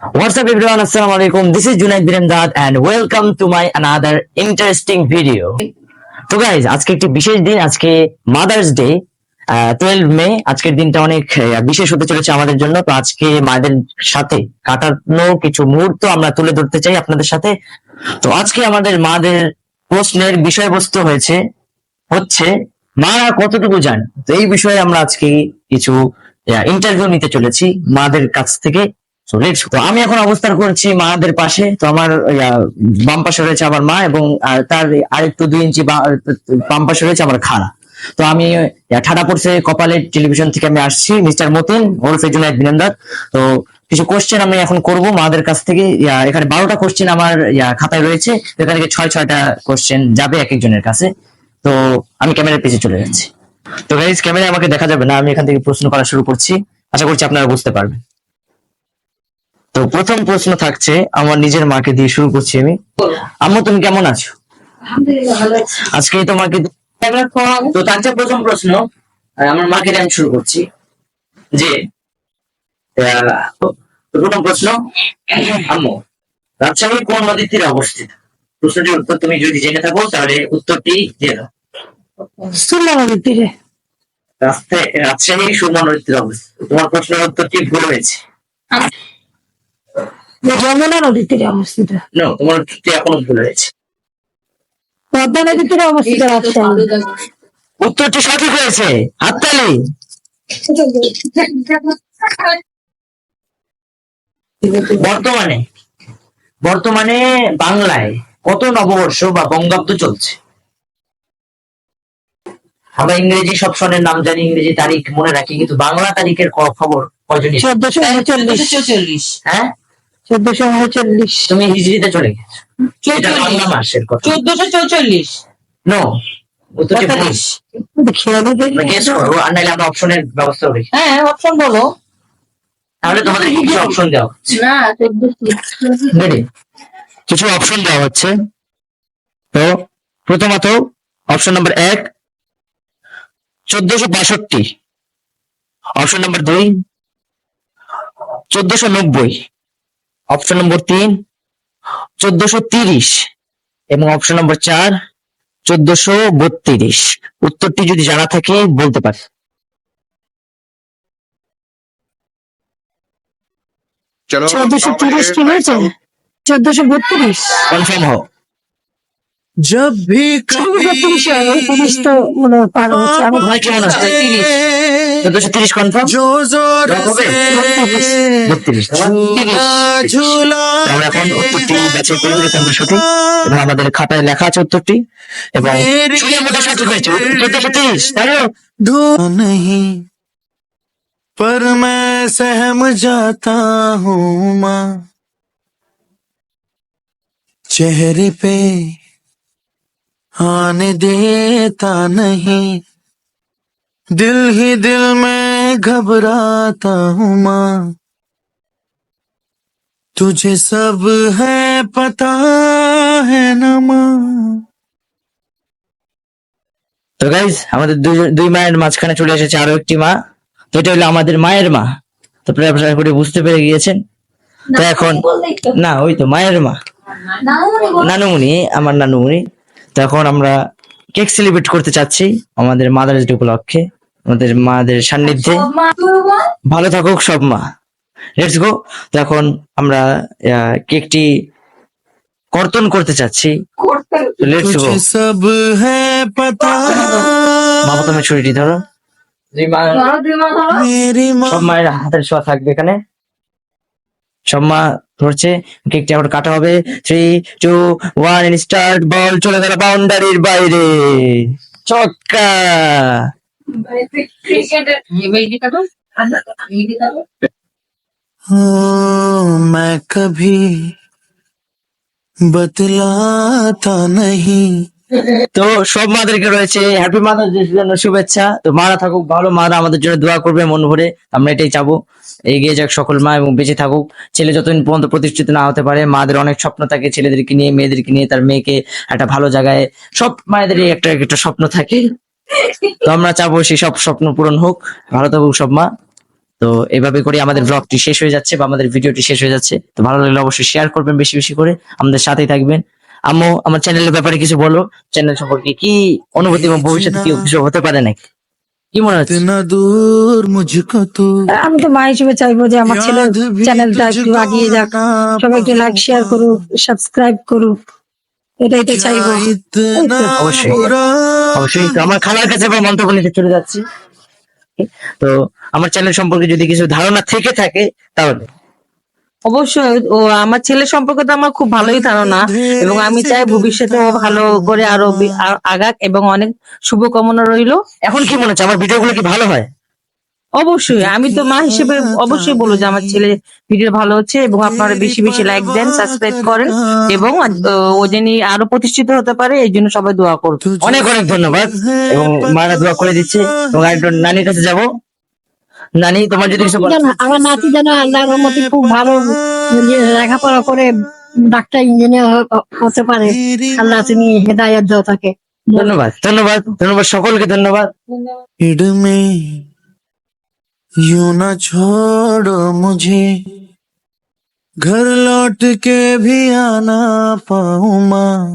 What's up, everyone? Assalamu alaikum. This is Junaid Biremdad and welcome to my another interesting video. তো guys আজকে একটি বিশেষ দিন, আজকে মাদার্স ডে টুয়েলভ মে আজকের দিনটা অনেক বিশেষ হতে চলেছে আমাদের জন্য তো আজকে মায়েদের সাথে কাটানো কিছু মুহূর্ত আমরা তুলে ধরতে চাই আপনাদের সাথে তো আজকে আমাদের মাদের প্রশ্নের বিষয়বস্তু হয়েছে, হচ্ছে, মারা কতটুকু জান তো এই বিষয়ে আমরা আজকে কিছু ইন্টারভিউ নিতে চলেছি মাদের কাছ থেকে. তো আমি এখন অবস্থান করছি মাদের পাশে। তো আমার বাম পাশে রয়েছে আমার মা এবং তার আরেকটু দুই ইঞ্চি বাম পাশে রয়েছে আমার তো আমি ঠাডা পড়ছে কপালে টেলিভিশন থেকে আমি আসছি, মিস্টার মতিন ওরফে জুনায়দ বিনন্দার। তো কিছু কোশ্চেন আমি এখন করব মাদের কাছ থেকে। এখানে বারোটা কোশ্চেন আমার খাতায় রয়েছে। এখান থেকে ছয়, ছয়টা কোশ্চেন যাবে এক একজনের কাছে। তো আমি ক্যামেরার পিছিয়ে চলে যাচ্ছি। তো গাইজ ক্যামেরায় আমাকে দেখা যাবে না। আমি এখান থেকে প্রশ্ন করা শুরু করছি। আশা করছি আপনারা বুঝতে পারবেন। তো প্রথম প্রশ্ন থাকছে আমার নিজের মাকে দিয়ে শুরু করছি আমি। আম্মু তুমি কেমন আছো? আলহামদুলিল্লাহ ভালো আছি। আজকে তোমাকে তো তার চেয়ে প্রথম প্রশ্ন। আমার মাকে দিয়ে আমি শুরু করছি। যে প্রথম প্রশ্ন। আম্মু রাজশাহী কোন নদীর তীরে অবস্থিত? প্রশ্নটির উত্তর তুমি যদি জেনে থাকো তাহলে উত্তরটি দিয়ে দাও। সুরমা নদীর তীরে। রাজশাহী সুরমা নদীর তীরে অবস্থিত। তোমার প্রশ্নের উত্তরটি ভুল হয়েছে? যমুনা নদীর তীরে অবস্থিত। নো তোমার উত্তরটি এখনও ভুল হয়েছে। পদ্মা নদীর তীরে অবস্থিত রাজশাহী। উত্তরটি সঠিক হয়েছে হাততালি। বর্তমানে বর্তমানে বাংলায় কত নববর্ষ বা বঙ্গাব্দ চলছে? আমরা ইংরেজি সব সনের নাম জানি ইংরেজি তারিখ মনে রাখি কিন্তু বাংলা তারিখের ক- খবর কয়জন চোদ্দশো উনচল্লিশ। চল্লিশ। হ্যাঁ? চোদ্দশো উনচল্লিশ তুমি হিজড়িতে চলে গেছো। এটা বাংলা মাসের কথা। চোদ্দশো চৌচল্লিশ। নো করো আর নাহলে আমরা অপশনের ব্যবস্থা করি হ্যাঁ অপশন বলো। তাহলে তোমাদের কিছু অপশন দেওয়া হচ্ছে। না কিছু অপশন দেওয়া হচ্ছে। তো প্রথমত অপশন নাম্বার এক চোদ্দশো বাষট্টি। অপশন নাম্বার দুই চোদ্দশো নব্বই। অপশন নম্বর তিন চোদ্দশো তিরিশ এবং অপশন নম্বর চার চোদ্দশো বত্রিশ। উত্তরটি যদি জানা থাকে বলতে পারে। চোদ্দশো তিরিশ কি হয়েছে? চোদ্দশো বত্রিশ। কনফার্ম হোক জব ভি কভি তো মনে হয় পার হচ্ছে। কেমন আছে চোদ্দশো তিরিশ কনফার্ম जो जोर হবে? से বত্রিশ झूला झूला আমরা এখন উত্তরটি বাছাই করবো যে কোনটা সঠিক এবং আমাদের খাতায় লেখা আছে উত্তরটি এবং শুনের মধ্যে সঠিক হয়েছে চোদ্দশো তিরিশ তাই না? ढूंढ नहीं पर मैं सहम जाता हूँ माँ चेहरे पे आने देता नहीं दिल ही दिल में घबराता हूँ माँ तुझे सब है पता है ना माँ তো গাইজ আমাদের দুই দুই মায়ের মাঝখানে চলে এসেছে আরো একটি মা তো এটা হলো আমাদের মায়ের মা তো আপনারা আশা করি বুঝতে পেরে গিয়েছেন তো এখন না ওই তো মায়ের মা নানুমণি আমার নানুমণি তো এখন আমরা কেক সেলিব্রেট করতে চাচ্ছি আমাদের মাদার্স ডে উপলক্ষে আমাদের মাদের সান্নিধ্যে। ভালো থাকুক সব মা। লেটস গো তো এখন আমরা কেকটি কর্তন করতে চাচ্ছি। লেটস গো সব হ্যাঁ পাতা বাবা তুমি ছুরিটি ধরো। সব মায়ের হাতের ছোঁয়া থাকবে এখানে। সব মা ধরছে। কেকটি এখন কাটা হবে। Three two one start ball চলে গেল বাউন্ডারির বাইরে। চক্কা! मैं कभी बतलाता नहीं তো সব মাদেরকে রয়েছে হ্যাপি মাদার ডে জন্য শুভেচ্ছা তো মারা থাকুক ভালো মারা আমাদের জন্য দোয়া করবে মন ভরে আমরা এটাই চাবো এগিয়ে যাক সকল মা এবং বেঁচে থাকুক ছেলে যতদিন পর্যন্ত প্রতিষ্ঠিত না হতে পারে মাদের অনেক স্বপ্ন থাকে ছেলেদেরকে নিয়ে মেয়েদেরকে নিয়ে তার মেয়েকে একটা ভালো জায়গায় সব মায়েদেরই একটা একটা স্বপ্ন থাকে তো আমরা চাবো সেসব স্বপ্ন পূরণ হোক। ভালো থাকুক সব মা। তো এভাবে করে আমাদের ব্লগটি শেষ হয়ে যাচ্ছে বা আমাদের ভিডিওটি শেষ হয়ে যাচ্ছে। তো ভালো লাগলে অবশ্যই শেয়ার করবেন বেশি বেশি করে। আমাদের সাথেই থাকবেন। আম্মু আমার চ্যানেলের ব্যাপারে কিছু বলো। চ্যানেল সম্পর্কে কি অনুভূতি এবং ভবিষ্যতে কি কিছু হতে পারে নাকি? কি মনে হচ্ছে? দূর মুঝকো তো। আমি তো মা হিসেবে চাইব যে আমার ছেলে চ্যানেলটা একটু আগিয়ে যাক। সবাইকে লাইক শেয়ার করুক সাবস্ক্রাইব করুক। আমার কাছে মন্তব্য চলে যাচ্ছি। তো আমার সম্পর্কে যদি কিছু ধারণা থেকে থাকে তাহলে। অবশ্যই। ও আমার ছেলে সম্পর্কে তো আমার খুব ভালোই ধারণা। এবং আমি চাই ভবিষ্যতে ভালো করে আরও আগাক এবং অনেক শুভকামনা রইল। এখন কি মনে হচ্ছে? আমার ভিডিওগুলো কি ভালো হয়? অবশ্যই আমি তো মা হিসেবে হ্যাঁ, হ্যাঁ, অবশ্যই হ্যাঁ। বলব যে আমার ছেলে ভিডিও ভালো হচ্ছে এবং আপনারা বেশি বেশি লাইক দেন সাবস্ক্রাইব করেন এবং ও যিনি আরও প্রতিষ্ঠিত হতে পারে এই জন্য সবাই দোয়া করুন। অনেক অনেক ধন্যবাদ এবং মারা দোয়া করে দিচ্ছে। এবং একজন নানির কাছে যাব। নানি তোমার যদি আমার নাতি যেন আল্লাহর রহমতে খুব ভালো লেখাপড়া করে ডাক্তার ইঞ্জিনিয়ার হতে পারে। আল্লাহ তুমি হেদায়ত দাও তাকে। ধন্যবাদ ধন্যবাদ ধন্যবাদ সকলকে ধন্যবাদ। यूं न छोड़ो मुझे घर लौट के भी आना पाऊं माँ